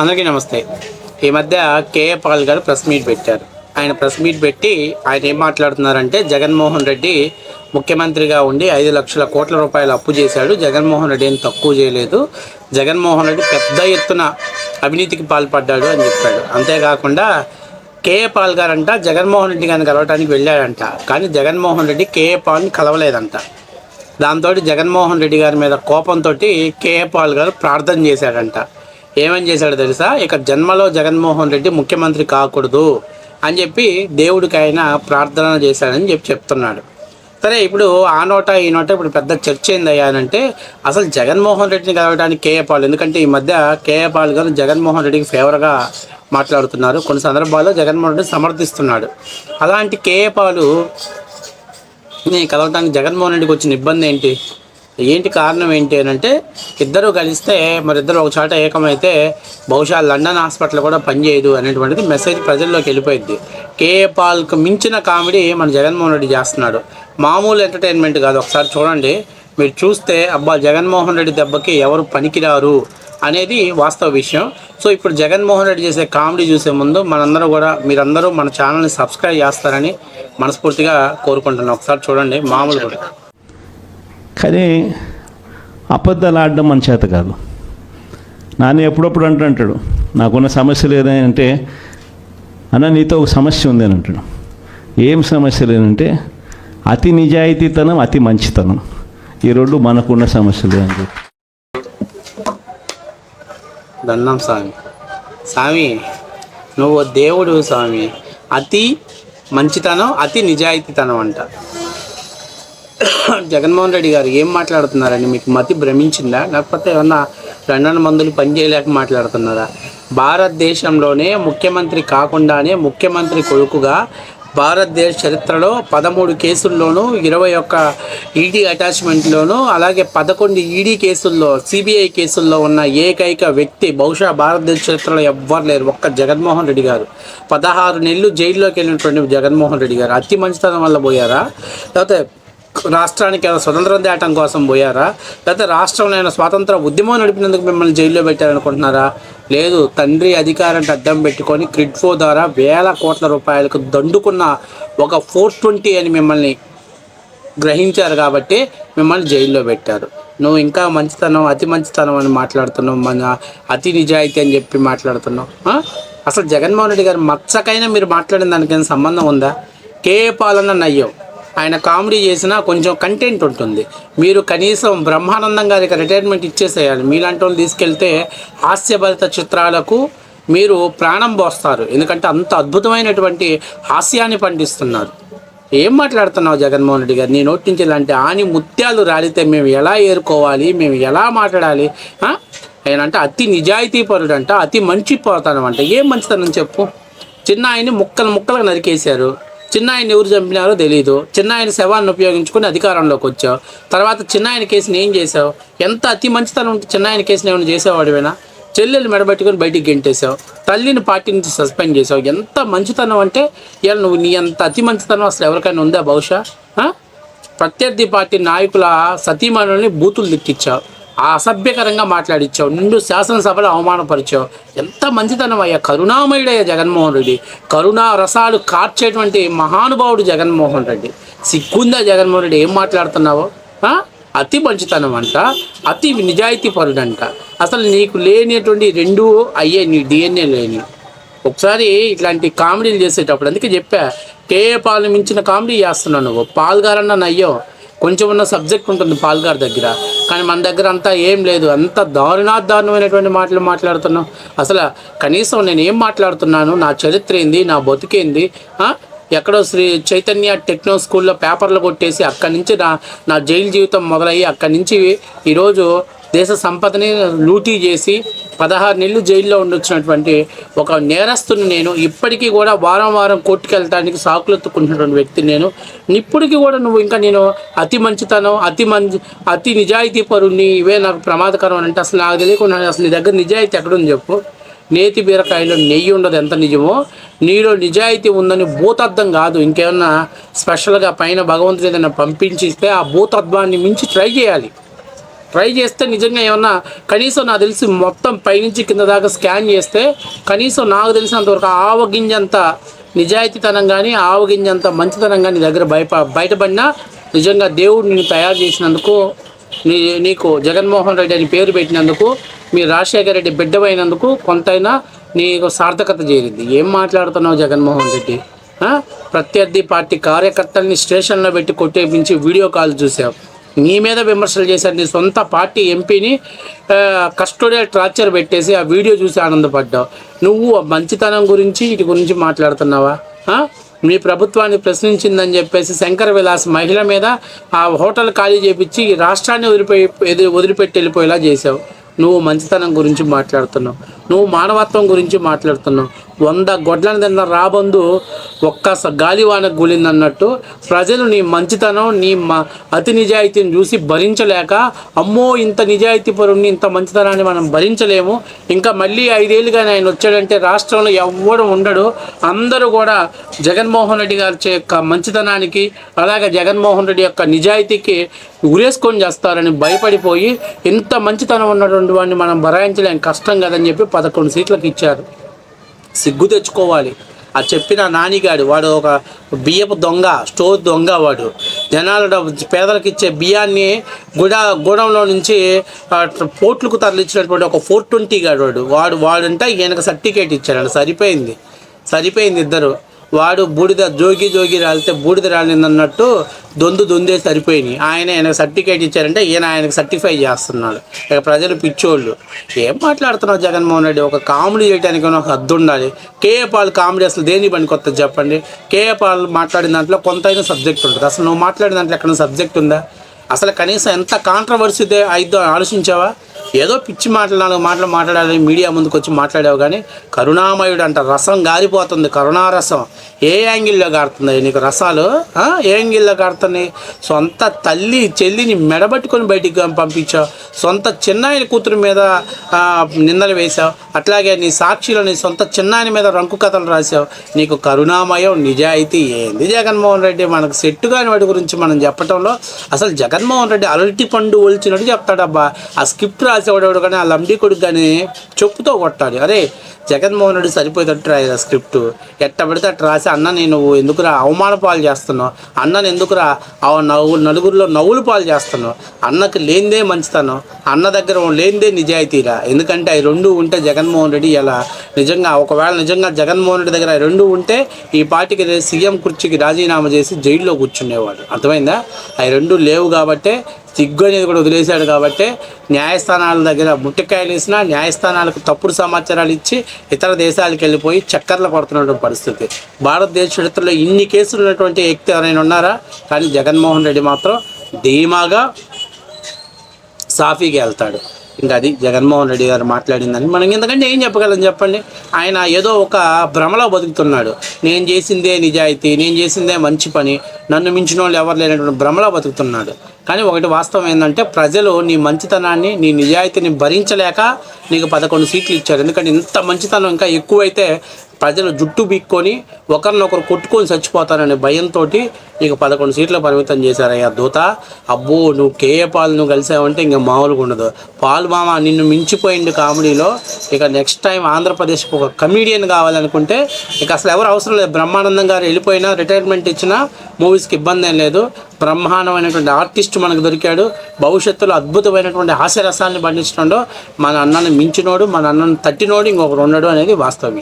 అందరికీ నమస్తే. ఈ మధ్య కేఏ పాల్ గారు ప్రెస్ మీట్ పెట్టారు. ఆయన ప్రెస్ మీట్ పెట్టి ఆయన ఏం మాట్లాడుతున్నారంటే జగన్మోహన్ రెడ్డి ముఖ్యమంత్రిగా ఉండి ఐదు లక్షల కోట్ల రూపాయలు అప్పు చేశాడు. జగన్మోహన్ రెడ్డి ఏం తక్కువ చేయలేదు. జగన్మోహన్ రెడ్డి పెద్ద ఎత్తున అవినీతికి పాల్పడ్డాడు అని చెప్పాడు. అంతేకాకుండా కేఏ పాల్ గారంట జగన్మోహన్ రెడ్డి గారిని కలవటానికి వెళ్ళాడంట. కానీ జగన్మోహన్ రెడ్డి కేఏ పాల్ని కలవలేదంట. దాంతో జగన్మోహన్ రెడ్డి గారి మీద కోపంతో కేఏ పాల్ గారు ప్రార్థన చేశాడంట. ఏమని చేశాడో తెలుసా? ఇక జన్మలో జగన్మోహన్ రెడ్డి ముఖ్యమంత్రి కాకూడదు అని చెప్పి దేవుడికి ఆయన ప్రార్థన చేశాడని చెప్పి చెప్తున్నాడు. సరే ఇప్పుడు ఆ నోట ఈ నోట ఇప్పుడు పెద్ద చర్చ ఏందయ్యానంటే అసలు జగన్మోహన్ రెడ్డిని కలవడానికి కేఏపాల్ ఎందుకంటే ఈ మధ్య కేఏ పాల్ గారు జగన్మోహన్ రెడ్డికి ఫేవర్గా మాట్లాడుతున్నారు. కొన్ని సందర్భాల్లో జగన్మోహన్ రెడ్డి సమర్థిస్తున్నాడు. అలాంటి కేఏ పాలు నేను కలవటానికి జగన్మోహన్ రెడ్డికి వచ్చిన ఇబ్బంది ఏంటి? ఏంటి కారణం ఏంటి అని అంటే ఇద్దరు కలిస్తే మరి ఇద్దరు ఒక చోట ఏకమైతే బహుశా లండన్ హాస్పిటల్ కూడా పనిచేయదు అనేటువంటిది మెసేజ్ ప్రజల్లోకి వెళ్ళిపోయింది. కేఏ పాల్కు మించిన కామెడీ మన జగన్మోహన్ రెడ్డి చేస్తున్నాడు. మామూలు ఎంటర్టైన్మెంట్ కాదు. ఒకసారి చూడండి. మీరు చూస్తే అబ్బా జగన్మోహన్ రెడ్డి దెబ్బకి ఎవరు పనికిరారు అనేది వాస్తవ విషయం. సో ఇప్పుడు జగన్మోహన్ రెడ్డి చేసే కామెడీ చూసే ముందు మనందరూ కూడా మీరందరూ మన ఛానల్ని సబ్స్క్రైబ్ చేస్తారని మనస్ఫూర్తిగా కోరుకుంటున్నాను ఒకసారి చూడండి. మామూలు కూడా. కానీ అబద్ధాలు ఆడడం మన చేత కాదు. నాన్న ఎప్పుడప్పుడు అంటుంటాడు నాకున్న సమస్య అంటే అన్న నీతో ఒక సమస్య ఉంది అని అంటాడు. ఏం సమస్య లేదంటే అతి నిజాయితీతనం అతి మంచితనం. ఈ రెండు మనకున్న సమస్యలు అని చెప్పి. దండం స్వామి. స్వామి నువ్వు దేవుడు స్వామి. అతి మంచితనం అతి నిజాయితీతనం అంట. జగన్మోహన్ రెడ్డి గారు ఏం మాట్లాడుతున్నారండి మీకు మతి భ్రమించిందా? లేకపోతే ఏమన్నా రెండు మందులు పనిచేయలేక మాట్లాడుతున్నారా? భారతదేశంలోనే ముఖ్యమంత్రి కాకుండానే ముఖ్యమంత్రి కొడుకుగా భారతదేశ చరిత్రలో పదమూడు కేసుల్లోనూ ఇరవై ఒక్క ఈడీ అటాచ్మెంట్లోనూ అలాగే పదకొండు ఈడీ కేసుల్లో సిబిఐ కేసుల్లో ఉన్న ఏకైక వ్యక్తి బహుశా భారతదేశ చరిత్రలో ఎవ్వరు లేరు ఒక్క జగన్మోహన్ రెడ్డి గారు. పదహారు నెలలు జైల్లోకి వెళ్ళినటువంటి జగన్మోహన్ రెడ్డి గారు. అతి మంచితనం వల్ల పోయారా? లేకపోతే రాష్ట్రానికి ఏమైనా స్వతంత్రం తేటం కోసం పోయారా? లేకపోతే రాష్ట్రంలో ఏమైనా స్వాతంత్ర ఉద్యమం నడిపినందుకు మిమ్మల్ని జైల్లో పెట్టారనుకుంటున్నారా? లేదు తండ్రి అధికారాన్ని అడ్డం పెట్టుకొని క్రిడ్ఫో ద్వారా వేల కోట్ల రూపాయలకు దండుకున్న ఒక ఫోర్ ట్వంటీ అని మిమ్మల్ని గ్రహించారు కాబట్టి మిమ్మల్ని జైల్లో పెట్టారు. నువ్వు ఇంకా మంచితనం అతి మంచితనం అని మాట్లాడుతున్నావు మన అతి నిజాయితీ అని చెప్పి మాట్లాడుతున్నావు. అసలు జగన్మోహన్ రెడ్డి గారు మచ్చకైనా మీరు మాట్లాడిన దానికైనా సంబంధం ఉందా? కే పాలన నయ్యం. ఆయన కామెడీ చేసినా కొంచెం కంటెంట్ ఉంటుంది. మీరు కనీసం బ్రహ్మానందం గారికి రిటైర్మెంట్ ఇచ్చేసేయాలి. మీలాంటి వాళ్ళు తీసుకెళ్తే హాస్యభరిత చిత్రాలకు మీరు ప్రాణం పోస్తారు. ఎందుకంటే అంత అద్భుతమైనటువంటి హాస్యాన్ని పండిస్తున్నారు. ఏం మాట్లాడుతున్నావు జగన్మోహన్ రెడ్డి గారు? నీ నోటి నుంచి ఇలాంటి ఆని ముత్యాలు రాలితే మేము ఎలా ఏరుకోవాలి? మేము ఎలా మాట్లాడాలి? ఆ? ఆయన అంటే అతి నిజాయితీ పరుడంట అతి మంచి పోతానం అంట ఏం మంచితనం చెప్పు? చిన్న ఆయన్ని ముక్కలు ముక్కలు నరికేశారు. చిన్న ఎవరు చంపినారో తెలియదు చిన్న ఆయన శవాన్ని ఉపయోగించుకొని అధికారంలోకి వచ్చావు. తర్వాత చిన్నాయన కేసుని ఏం చేసావు ఎంత అతి మంచితనం ఉంటే చిన్న ఆయన కేసుని ఏమైనా చేసేవాడివేనా? చెల్లెలు మెడబెట్టుకొని బయటికి గెంటేసావు తల్లిని పార్టీ నుంచి సస్పెండ్ చేసావు ఎంత మంచితనం అంటే ఇలా నువ్వు నీ అంత అతి మంచితనం అసలు ఎవరికైనా ఉందా బహుశా? ప్రత్యర్థి పార్టీ నాయకుల సతీమణుల్ని బూతులు దిక్కిచ్చావు అసభ్యకరంగా మాట్లాడిచ్చావు నిండు శాసనసభలో అవమానపరిచావు. ఎంత మంచితనం అయ్యా కరుణామయుడయ్యా జగన్మోహన్ రెడ్డి. కరుణా రసాలు కార్చేటువంటి మహానుభావుడు జగన్మోహన్ రెడ్డి. సిగ్గుందా జగన్మోహన్ రెడ్డి ఏం మాట్లాడుతున్నావో? అతి మంచితనం అంట అతి నిజాయితీ పరుడంట. అసలు నీకు లేనిటువంటి రెండు అయ్యే నీ డిఎన్ఏ లేని. ఒకసారి ఇట్లాంటి కామెడీలు చేసేటప్పుడు అందుకే చెప్పా కేఏ పాలు మించిన కామెడీ చేస్తున్నావు నువ్వు. పాల్గారన్న నయ్యో కొంచెం ఉన్న సబ్జెక్ట్ ఉంటుంది పాల్గారు దగ్గర. కానీ మన దగ్గర అంతా ఏం లేదు. అంత దారుణాదారుణమైనటువంటి మాటలు మాట్లాడుతున్నాం అసలు కనీసం నేను ఏం మాట్లాడుతున్నాను? నా చరిత్ర ఏంది? నా బతికేంది ఎక్కడో శ్రీ చైతన్య టెక్నో స్కూల్లో పేపర్లు కొట్టేసి అక్కడి నుంచి నా నా జైలు జీవితం మొదలయ్యి అక్కడి నుంచి ఈరోజు దేశ సంపదని లూటీ చేసి పదహారు నెలలు జైల్లో ఉండొచ్చినటువంటి ఒక నేరస్తుని నేను ఇప్పటికీ కూడా వారం వారం కోర్టుకెళ్ళటానికి సాకులెత్తుకుంటున్నటువంటి వ్యక్తిని నేను. ఇప్పటికీ కూడా నువ్వు ఇంకా నేను అతి మంచితనం అతి మంచి అతి నిజాయితీ పరుణ్ణి ఇవే నాకు ప్రమాదకరం అని అంటే అసలు నాకు తెలియకుండా అసలు నీ దగ్గర నిజాయితీ ఎక్కడుంది చెప్పు. నేతి బీరకాయలో నెయ్యి ఉండదు ఎంత నిజమో. నీలో నిజాయితీ ఉందని భూతద్దం కాదు. ఇంకేమన్నా స్పెషల్గా పైన భగవంతుడు ఏదైనా పంపించిస్తే ఆ భూతత్వాన్ని మించి ట్రై చేయాలి. ట్రై చేస్తే నిజంగా ఏమన్నా కనీసం నాకు తెలిసి మొత్తం పైనుంచి కింద దాకా స్కాన్ చేస్తే కనీసం నాకు తెలిసినంతవరకు ఆవగింజంత నిజాయితీతనం కానీ ఆవగింజంత మంచితనం కానీ దగ్గర బయట బయటపడినా నిజంగా దేవుడు నేను తయారు చేసినందుకు నీ నీకు జగన్మోహన్ రెడ్డి అని పేరు పెట్టినందుకు మీ రాజశేఖర రెడ్డి బిడ్డమైనందుకు కొంతైనా నీకు సార్థకత చేరింది. ఏం మాట్లాడుతున్నావు జగన్మోహన్ రెడ్డి? ప్రత్యర్థి పార్టీ కార్యకర్తల్ని స్టేషన్లో పెట్టి కొట్టేపించి వీడియో కాల్ చూసావు. నీ మీద విమర్శలు చేశారు నీ సొంత పార్టీ ఎంపీని కస్టోడియల్ టార్చర్ పెట్టేసి ఆ వీడియో చూసి ఆనందపడ్డావు. నువ్వు ఆ మంచితనం గురించి వీటి గురించి మాట్లాడుతున్నావా? మీ ప్రభుత్వాన్ని ప్రశ్నించిందని చెప్పేసి శంకర విలాస్ మహిళ మీద ఆ హోటల్ ఖాళీ చేపించి రాష్ట్రాన్ని వదిలిపోయి వదిలిపెట్టి వెళ్ళిపోయేలా చేసావు నువ్వు మంచితనం గురించి మాట్లాడుతున్నావు. నువ్వు మానవత్వం గురించి మాట్లాడుతున్నావు. వంద గొడ్లను తిన్న రాబందు ఒక్క స- గాలివానకు గులిందన్నట్టు ప్రజలు నీ మంచితనం నీ మ అతి నిజాయితీని చూసి భరించలేక అమ్మో ఇంత నిజాయితీ పరుణ్ణి ఇంత మంచితనాన్ని మనం భరించలేము. ఇంకా మళ్ళీ ఐదేళ్ళుగా ఆయన వచ్చాడంటే రాష్ట్రంలో ఎవ్వడు ఉండడు. అందరూ కూడా జగన్మోహన్ రెడ్డి గారి యొక్క మంచితనానికి అలాగే జగన్మోహన్ రెడ్డి యొక్క నిజాయితీకి ఉరేసుకొని చేస్తారని భయపడిపోయి ఇంత మంచితనం ఉన్నటువంటి వాడిని మనం భరాయించలేం కష్టం కదని చెప్పి పదకొండు సీట్లకు ఇచ్చారు. సిగ్గు తెచ్చుకోవాలి. ఆ చెప్పిన నానిగాడు వాడు ఒక బియ్యపు దొంగ స్టోర్ దొంగ వాడు. జనాలు పేదలకు ఇచ్చే బియ్యాన్ని గుడ గూడంలో నుంచి ఆ, పోర్ట్లకు తరలించినటువంటి ఒక ఫోర్ ట్వంటీ గాడు వాడు. వాడు వాడంటే ఈయనకు సర్టిఫికేట్ ఇచ్చాడు సరిపోయింది. సరిపోయింది ఇద్దరు. వాడు బూడిద జోగి జోగి రాలితే బూడిద రాలిందన్నట్టు దొందు దొందే సరిపోయినాయి. ఆయన ఆయనకు సర్టిఫికేట్ ఇచ్చారంటే ఈయన ఆయనకు సర్టిఫై చేస్తున్నాడు. ఇక ప్రజలు పిచ్చోళ్ళు. ఏం మాట్లాడుతున్నావు జగన్మోహన్ రెడ్డి? ఒక కామెడీ చేయడానికి ఒక హద్దు ఉండాలి? కేఏ పాల్ కామెడీ అసలు దేని పనికి కొత్త చెప్పండి? కేఏ పాల్ మాట్లాడిన దాంట్లో కొంత సబ్జెక్ట్ ఉంటుంది. అసలు నువ్వు మాట్లాడిన దాంట్లో ఎక్కడ సబ్జెక్ట్ ఉందా? అసలు కనీసం ఎంత కాంట్రవర్సీ అయిద్దో ఆలోచించావా? ఏదో పిచ్చి మాటలు నాలుగు మాటలు మాట్లాడాలి మీడియా ముందుకు వచ్చి మాట్లాడావు కానీ కరుణామయుడు అంట రసం గారిపోతుంది కరుణారసం. ఏ యాంగిల్లో కారుతుంది నీకు రసాలు? ఏ యాంగిల్లో కారుతున్నాయి సొంత తల్లి చెల్లిని మెడబట్టుకొని బయటికి పంపించావు. సొంత చిన్నాయన కూతురు మీద నిందలు వేశావు. అట్లాగే నీ సాక్షిలో నీ సొంత చిన్నాయన మీద రంకు కథలు రాశావు. నీకు కరుణామయం నిజాయితీ ఏంది జగన్మోహన్ రెడ్డి? మనకు సెట్టు కాని వాటి గురించి మనం చెప్పటంలో అసలు జగన్మోహన్ రెడ్డి అరటి పండు ఒలిచినట్టు చెప్తాడబ్బా. ఆ స్క్రిప్ట్ రాసేవాడు కానీ ఆ లంబడి కొడుకు కానీ చెప్పుతో కొట్టాలి. అరే జగన్మోహన్ రెడ్డి సరిపోయేటట్టు రాయదు ఆ స్క్రిప్ట్? ఎట్ట పడితే అట్ట రాసి అన్న నేను ఎందుకురా అవమాన పాలు చేస్తున్నావు? అన్నను ఎందుకురా ఆ నవ్వు నలుగురిలో నవ్వులు పాలు చేస్తున్నావు? అన్నకి లేనిదే మంచితనం అన్న దగ్గర లేనిదే నిజాయితీరా? ఎందుకంటే అవి రెండు ఉంటే జగన్మోహన్ రెడ్డి ఇలా నిజంగా ఒకవేళ నిజంగా జగన్మోహన్ రెడ్డి దగ్గర రెండు ఉంటే ఈ పార్టీకి సీఎం కుర్చీకి రాజీనామా చేసి జైల్లో కూర్చునేవాడు. అర్థమైందా? అవి రెండు లేవు కాబట్టే సిగ్గు అనేది కూడా వదిలేశాడు కాబట్టి న్యాయస్థానాల దగ్గర ముట్టికాయలు వేసినా న్యాయస్థానాలకు తప్పుడు సమాచారాలు ఇచ్చి ఇతర దేశాలకు వెళ్ళిపోయి చక్కర్లు కొడుతున్నటువంటి పరిస్థితి. భారతదేశ చరిత్రలో ఇన్ని కేసులు ఉన్నటువంటి వ్యక్తి ఎవరైనా ఉన్నారా? కానీ జగన్మోహన్ రెడ్డి మాత్రం ధీమాగా సాఫీగా వెళ్తాడు. ఇంకా అది జగన్మోహన్ రెడ్డి గారు మాట్లాడిందని. మనం ఎందుకంటే ఏం చెప్పగలం చెప్పండి? ఆయన ఏదో ఒక భ్రమలో బతుకుతున్నాడు. నేను చేసిందే నిజాయితీ నేను చేసిందే మంచి పని నన్ను మించిన వాళ్ళు ఎవరు లేనటువంటి భ్రమలో బతుకుతున్నాడు. కానీ ఒకటి వాస్తవం ఏంటంటే ప్రజలు నీ మంచితనాన్ని నీ నిజాయితీని భరించలేక నీకు పదకొండు సీట్లు ఇచ్చారు. ఎందుకంటే ఇంత మంచితనం ఇంకా ఎక్కువైతే ప్రజలు జుట్టు బిక్కొని ఒకరినొకరు కొట్టుకొని చచ్చిపోతారనే భయంతో నీకు పదకొండు సీట్లు పరిమితం చేశారయ్యా దూత. అబ్బో నువ్వు కేఏ పాలు నువ్వు కలిసావంటే ఇంకా మామూలుగా ఉండదు. పాలు మామ నిన్ను మించిపోయింది కామెడీలో. ఇక నెక్స్ట్ టైం ఆంధ్రప్రదేశ్కి ఒక కమీడియన్ కావాలనుకుంటే ఇక అసలు ఎవరు అవసరం లేదు. బ్రహ్మానందం గారు వెళ్ళిపోయినా రిటైర్మెంట్ ఇచ్చినా మూవీస్కి ఇబ్బంది ఏం లేదు. బ్రహ్మాండమైనటువంటి ఆర్టిస్ట్ మనకు దొరికాడు. భవిష్యత్తులో అద్భుతమైనటువంటి హాస్యరసాన్ని పండించడంలో మన అన్నని మించినోడు మన అన్నని తట్టినోడు ఇంకొకరు ఉండడు అనేది వాస్తవ విషయం.